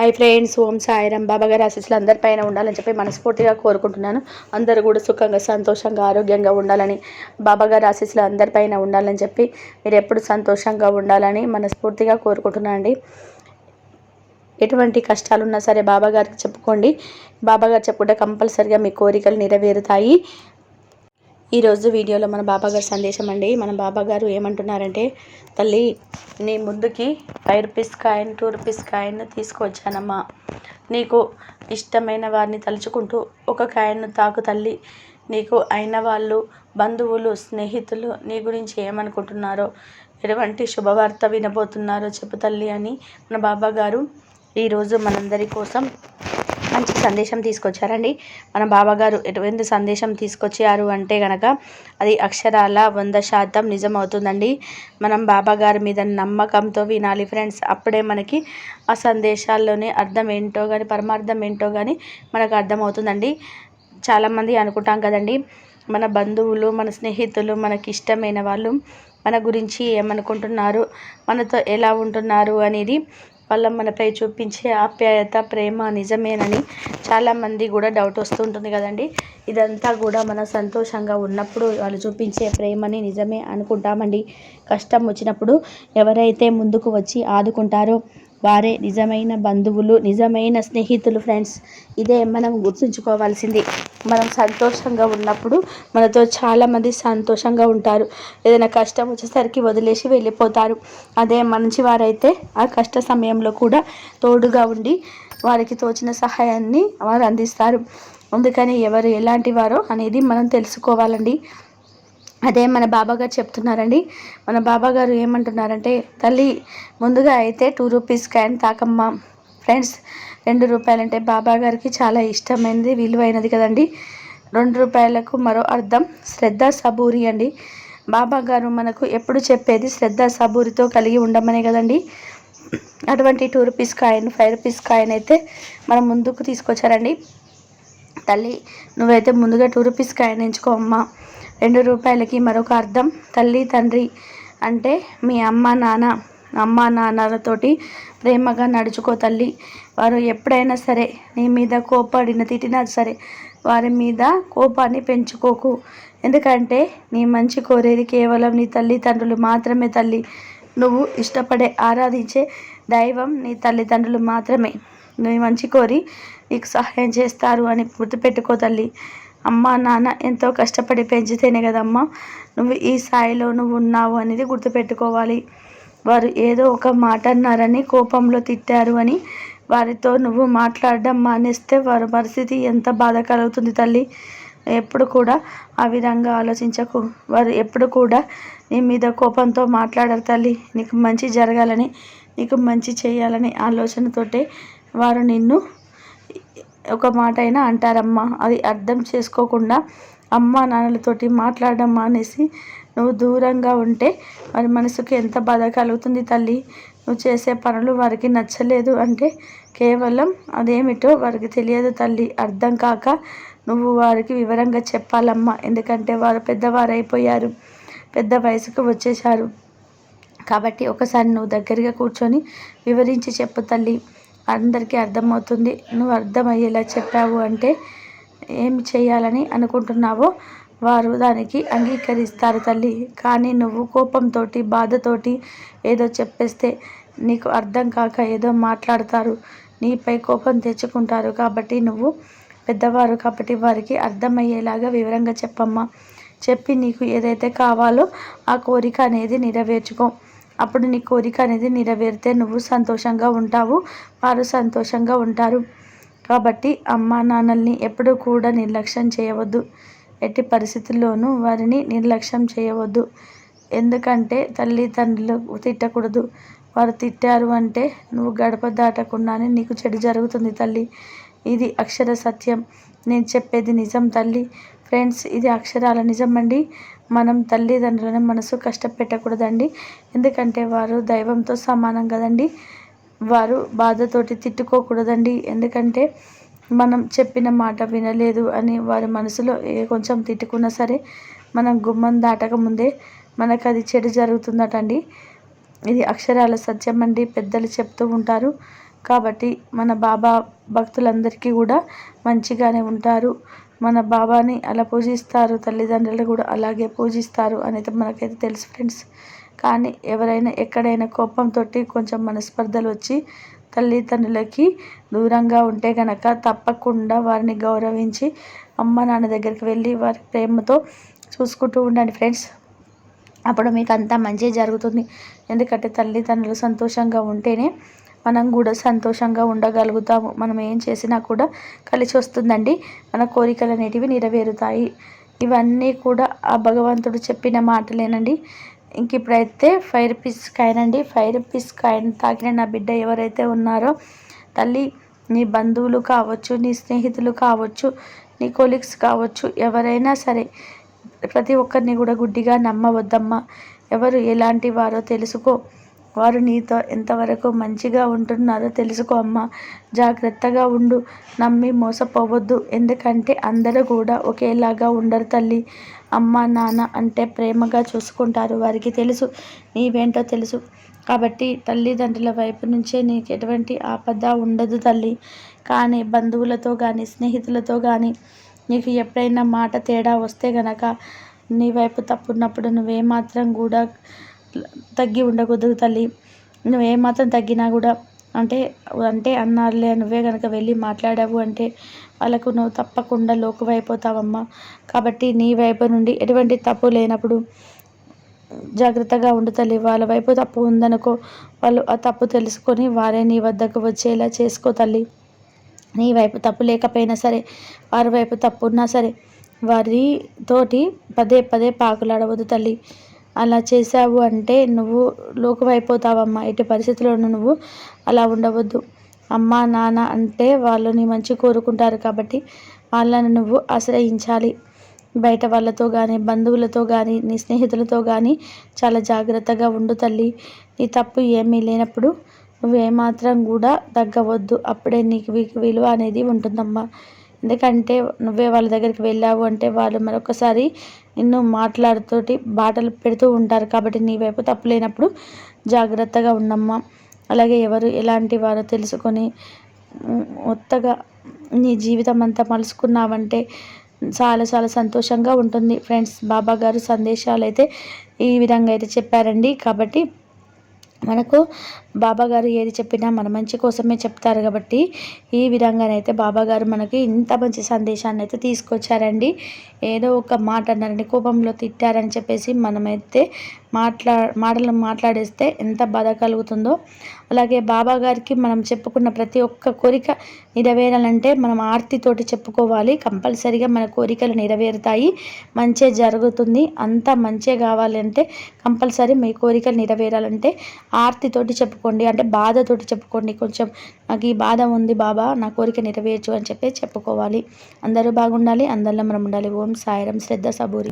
Hi friends Om Sairam. బాబా గారి ఆశీస్సులు అందరిపైన ఉండాలని చెప్పి మనస్ఫూర్తిగా కోరుకుంటున్నాను. అందరూ కూడా సుఖంగా సంతోషంగా ఆరోగ్యంగా ఉండాలని బాబా గారి ఆశీస్సులు అందరిపైన ఉండాలని చెప్పి మీరు ఎప్పుడు సంతోషంగా ఉండాలని మనస్ఫూర్తిగా కోరుకుంటున్నాను అండి. ఎటువంటి కష్టాలు ఉన్నా సరే బాబా గారికి చెప్పుకోండి. బాబాగారు చెప్పుకుంటే కంపల్సరిగా మీ కోరికలు నెరవేరుతాయి. ఈరోజు వీడియోలో మన బాబాగారు సందేశం అండి. మన బాబాగారు ఏమంటున్నారంటే తల్లి నీ ముందుకి five rupees coin two rupees coin తీసుకొచ్చానమ్మా నీకు ఇష్టమైన వారిని తలుచుకుంటూ ఒక కాయిన్ను తాకు తల్లి. నీకు అయిన వాళ్ళు బంధువులు స్నేహితులు నీ గురించి ఏమనుకుంటున్నారో ఎటువంటి శుభవార్త వినబోతున్నారో చెప్పు తల్లి అని మన బాబాగారు ఈరోజు మనందరి కోసం మంచి సందేశం తీసుకొచ్చారండి. మన బాబాగారు ఎటువంటి సందేశం తీసుకొచ్చారు అంటే గనక అది అక్షరాల వంద శాతం నిజమవుతుందండి. మనం బాబాగారి మీద నమ్మకంతో వినాలి ఫ్రెండ్స్. అప్పుడే మనకి ఆ సందేశాల్లోనే అర్థం ఏంటో కానీ పరమార్థం ఏంటో కానీ మనకు అర్థమవుతుందండి. చాలామంది అనుకుంటాం కదండి మన బంధువులు మన స్నేహితులు మనకి ఇష్టమైన వాళ్ళు మన గురించి ఏమనుకుంటున్నారు మనతో ఎలా ఉంటున్నారు అనేది వాళ్ళ మనపై చూపించే ఆప్యాయత ప్రేమ నిజమేనని చాలామంది కూడా డౌట్ వస్తుంటుంది కదండి. ఇదంతా కూడా మన సంతోషంగా ఉన్నప్పుడు వాళ్ళు చూపించే ప్రేమని నిజమే అనుకుంటామండి. కష్టం వచ్చినప్పుడు ఎవరైతే ముందుకు వచ్చి ఆదుకుంటారో వారే నిజమైన బంధువులు నిజమైన స్నేహితులు ఫ్రెండ్స్ ఇదే మనం గుర్తుంచుకోవాల్సింది. మనం సంతోషంగా ఉన్నప్పుడు మనతో చాలామంది సంతోషంగా ఉంటారు. ఏదైనా కష్టం వచ్చేసరికి వదిలేసి వెళ్ళిపోతారు. అదే మంచి వారైతే ఆ కష్ట సమయంలో కూడా తోడుగా ఉండి వారికి తోచిన సహాయాన్ని వారు అందిస్తారు. అందుకని ఎవరు ఎలాంటి వారో అనేది మనం తెలుసుకోవాలండి. అదే మన బాబాగారు చెప్తున్నారండి. మన బాబాగారు ఏమంటున్నారంటే తల్లి ముందుగా అయితే టూ రూపీస్ క్యాన్ తాకమ్మ. ఫ్రెండ్స్ రెండు రూపాయలంటే బాబా గారికి చాలా ఇష్టమైనది విలువైనది కదండి. రెండు రూపాయలకు మరో అర్థం శ్రద్ధ సబూరి అండి. బాబా గారు మనకు ఎప్పుడు చెప్పేది శ్రద్ధ సబూరితో కలిగి ఉండమనే కదండి. అటువంటి two rupees coin five rupees coin అయితే మనం ముందుకు తీసుకొచ్చారండి. తల్లి నువ్వైతే ముందుగా టూ రూపీస్ కాయిన్ ఎంచుకో అమ్మా. రెండు రూపాయలకి మరొక అర్థం. తల్లి తండ్రి అంటే మీ అమ్మ నాన్న. అమ్మ నాన్నలతోటి ప్రేమగా నడుచుకో తల్లి. వారు ఎప్పుడైనా సరే నీ మీద కోపడిన తిట్టినా సరే వారి మీద కోపాన్ని పెంచుకోకు. ఎందుకంటే నీ మంచి కోరేది కేవలం నీ తల్లిదండ్రులు మాత్రమే తల్లి. నువ్వు ఇష్టపడే ఆరాధించే దైవం నీ తల్లిదండ్రులు మాత్రమే. నీ మంచి కోరి నీకు సహాయం చేస్తారు అని గుర్తుపెట్టుకో తల్లి. అమ్మ నాన్న ఎంతో కష్టపడి పెంచితేనే కదమ్మా నువ్వు ఈ స్థాయిలో నువ్వు ఉన్నావు అనేది గుర్తుపెట్టుకోవాలి. వారు ఏదో ఒక మాట అన్నారని కోపంలో తిట్టారు అని వారితో నువ్వు మాట్లాడడం మానేస్తే వారి పరిస్థితి ఎంత బాధ కలుగుతుంది తల్లి. ఎప్పుడు కూడా ఆ విధంగా ఆలోచించకు. వారు ఎప్పుడు కూడా నీ మీద కోపంతో మాట్లాడరు తల్లి. నీకు మంచి జరగాలని నీకు మంచి చేయాలని ఆలోచనతోటే వారు నిన్ను ఒక మాట అయినా అంటారమ్మా. అది అర్థం చేసుకోకుండా అమ్మ నాన్నలతోటి మాట్లాడడం మానేసి నువ్వు దూరంగా ఉంటే వారి మనసుకి ఎంత బాధ కలుగుతుంది తల్లి? నువ్వు చేసే పనులు వారికి నచ్చలేదు అంటే కేవలం అదేమిటో వారికి తెలియదు తల్లి. అర్థం కాక నువ్వు వారికి వివరంగా చెప్పాలమ్మా. ఎందుకంటే వారు పెద్దవారు అయిపోయారు పెద్ద వయసుకు వచ్చేసారు కాబట్టి ఒకసారి నువ్వు దగ్గరగా కూర్చొని వివరించి చెప్పు తల్లి. అందరికీ అర్థమవుతుంది. నువ్వు అర్థమయ్యేలా చెప్పావు అంటే ఏం చేయాలని అనుకుంటున్నావో వారు దానికి అంగీకరిస్తారు తల్లి. కానీ నువ్వు కోపంతో బాధతోటి ఏదో చెప్పేస్తే నీకు అర్థం కాక ఏదో మాట్లాడతారు. నీపై కోపం తెచ్చుకుంటారు కాబట్టి నువ్వు పెద్దవారు కాబట్టి వారికి అర్థమయ్యేలాగా వివరంగా చెప్పమ్మా. చెప్పి నీకు ఏదైతే కావాలో ఆ కోరిక అనేది నెరవేర్చుకో. అప్పుడు నీ కోరిక అనేది నెరవేరితే నువ్వు సంతోషంగా ఉంటావు వారు సంతోషంగా ఉంటారు. కాబట్టి అమ్మా నాన్నల్ని ఎప్పుడూ కూడా నిర్లక్ష్యం చేయవద్దు. ఎట్టి పరిస్థితుల్లోనూ వారిని నిర్లక్ష్యం చేయవద్దు. ఎందుకంటే తల్లిదండ్రులు తిట్టకూడదు. వారు తిట్టారు అంటే నువ్వు గడప దాటకుండానే నీకు చెడు జరుగుతుంది తల్లి. ఇది అక్షర సత్యం. నేను చెప్పేది నిజం తల్లి. ఫ్రెండ్స్ ఇది అక్షరాల నిజం అండి. మనం తల్లిదండ్రులను మనసు కష్టపెట్టకూడదండి. ఎందుకంటే వారు దైవంతో సమానం కదండి. వారు బాధతోటి తిట్టుకోకూడదండి. ఎందుకంటే మనం చెప్పిన మాట వినలేదు అని వారి మనసులో ఏ కొంచెం తిట్టుకున్నా సరే మనం గుమ్మం దాటక ముందే మనకు అది చెడు జరుగుతుందటండి. ఇది అక్షరాల సత్యం అండి. పెద్దలు చెప్తూ ఉంటారు. కాబట్టి మన బాబా భక్తులందరికీ కూడా మంచిగానే ఉంటారు. మన బాబాని అలా పూజిస్తారు తల్లిదండ్రులు కూడా అలాగే పూజిస్తారు అనేది మనకైతే తెలుసు ఫ్రెండ్స్ కానీ ఎవరైనా ఎక్కడైనా కోపంతో కొంచెం మనస్పర్ధలు వచ్చి తల్లిదండ్రులకి దూరంగా ఉంటే కనుక తప్పకుండా వారిని గౌరవించి అమ్మ నాన్న దగ్గరికి వెళ్ళి వారి ప్రేమతో చూసుకుంటూ ఉండండి ఫ్రెండ్స్ అప్పుడు మీకు అంతా మంచి జరుగుతుంది. ఎందుకంటే తల్లిదండ్రులు సంతోషంగా ఉంటేనే మనం కూడా సంతోషంగా ఉండగలుగుతాము. మనం ఏం చేసినా కూడా కలిసి వస్తుందండి. మన కోరికలు అనేటివి నెరవేరుతాయి. ఇవన్నీ కూడా ఆ భగవంతుడు చెప్పిన మాటలేనండి. ఇంక ఇప్పుడైతే ఫైర్ పీస్ కాయనండి ఫైర్ పీస్ కాయను తాకిన నా బిడ్డ ఎవరైతే ఉన్నారో తల్లి నీ బంధువులు కావచ్చు నీ స్నేహితులు కావచ్చు నీ కొలీగ్స్ కావచ్చు ఎవరైనా సరే ప్రతి ఒక్కరిని కూడా గుడ్డిగా నమ్మవద్దమ్మా. ఎవరు ఎలాంటి వారో తెలుసుకో. వారు నీతో ఎంతవరకు మంచిగా ఉంటున్నారో తెలుసుకో అమ్మా. జాగ్రత్తగా ఉండు. నమ్మి మోసపోవద్దు. ఎందుకంటే అందరూ కూడా ఒకేలాగా ఉండరు తల్లి. అమ్మ నాన్న అంటే ప్రేమగా చూసుకుంటారు. వారికి తెలుసు. నీవేంటో తెలుసు. కాబట్టి తల్లిదండ్రుల వైపు నుంచే నీకు ఎటువంటి ఆపద ఉండదు తల్లి. కానీ బంధువులతో కానీ స్నేహితులతో కానీ నీకు ఎప్పుడైనా మాట తేడా వస్తే గనక నీ వైపు తప్పున్నప్పుడు నువ్వేమాత్రం కూడా తగ్గి ఉండకూడదు తల్లి. నువ్వు ఏమాత్రం తగ్గినా కూడా అంటే అంటే అన్నారులే నువ్వే కనుక వెళ్ళి మాట్లాడావు అంటే వాళ్ళకు నువ్వు తప్పకుండా లోకువైపోతావమ్మా. కాబట్టి నీ వైపు నుండి ఎటువంటి తప్పు లేనప్పుడు జాగ్రత్తగా ఉండు తల్లి. వాళ్ళ వైపు తప్పు ఉందనుకో వాళ్ళు ఆ తప్పు తెలుసుకొని వారే నీ వద్దకు వచ్చేలా చేసుకో తల్లి. నీ వైపు తప్పు లేకపోయినా సరే వారి వైపు తప్పు ఉన్నా సరే వారితోటి పదే పదే పాకులాడవద్దు తల్లి. అలా చేసావు అంటే నువ్వు లోకువైపోతావమ్మా. ఎట్టి పరిస్థితుల్లోనూ నువ్వు అలా ఉండవద్దు. అమ్మ నాన్న అంటే వాళ్ళని మంచి కోరుకుంటారు కాబట్టి వాళ్ళని నువ్వు ఆశ్రయించాలి. బయట వాళ్ళతో కానీ బంధువులతో కానీ నీ స్నేహితులతో కానీ చాలా జాగ్రత్తగా ఉండు తల్లి. నీ తప్పు ఏమీ లేనప్పుడు నువ్వు ఏమాత్రం కూడా తగ్గవద్దు. అప్పుడే నీకు విలువ అనేది ఉంటుందమ్మా. ఎందుకంటే నువ్వే వాళ్ళ దగ్గరికి వెళ్ళావు అంటే వాళ్ళు మరొకసారి నిన్ను మాట్లాడుతూ బాటలు పెడుతూ ఉంటారు కాబట్టి నీ వైపు తప్పు లేనప్పుడు జాగ్రత్తగా ఉండమ్మా. అలాగే ఎవరు ఎలాంటి వారో తెలుసుకొని కొత్తగా నీ జీవితం అంతా మలుసుకున్నావంటే చాలా చాలా సంతోషంగా ఉంటుంది. ఫ్రెండ్స్ బాబా గారు సందేశాలు అయితే ఈ విధంగా అయితే చెప్పారండి. కాబట్టి మనకు బాబాగారు ఏది చెప్పినా మన మంచి కోసమే చెప్తారు కాబట్టి ఈ విధంగానైతే బాబాగారు మనకి ఇంత మంచి సందేశాన్ని అయితే తీసుకొచ్చారండి. ఏదో ఒక మాట అన్నారని కోపంలో తిట్టారని చెప్పేసి మనమైతే మాట్లా మాటలు మాట్లాడేస్తే ఎంత బాధ కలుగుతుందో. అలాగే బాబాగారికి మనం చెప్పుకున్న ప్రతి ఒక్క కోరిక నెరవేరాలంటే మనం ఆర్తితోటి చెప్పుకోవాలి. కంపల్సరిగా మన కోరికలు నెరవేరుతాయి. మంచే జరుగుతుంది. అంతా మంచే కావాలంటే కంపల్సరీ మీ కోరికలు నెరవేరాలంటే ఆర్తితోటి చెప్పు చెప్పుకోండి. అంటే బాధతోటి చెప్పుకోండి. కొంచెం నాకు ఈ బాధ ఉంది బాబా నా కోరిక నెరవేర్చు అని చెప్పి చెప్పుకోవాలి. అందరూ బాగుండాలి అందరిలో మనం ఉండాలి ఓం సాయిరం శ్రద్ధ సబూరి.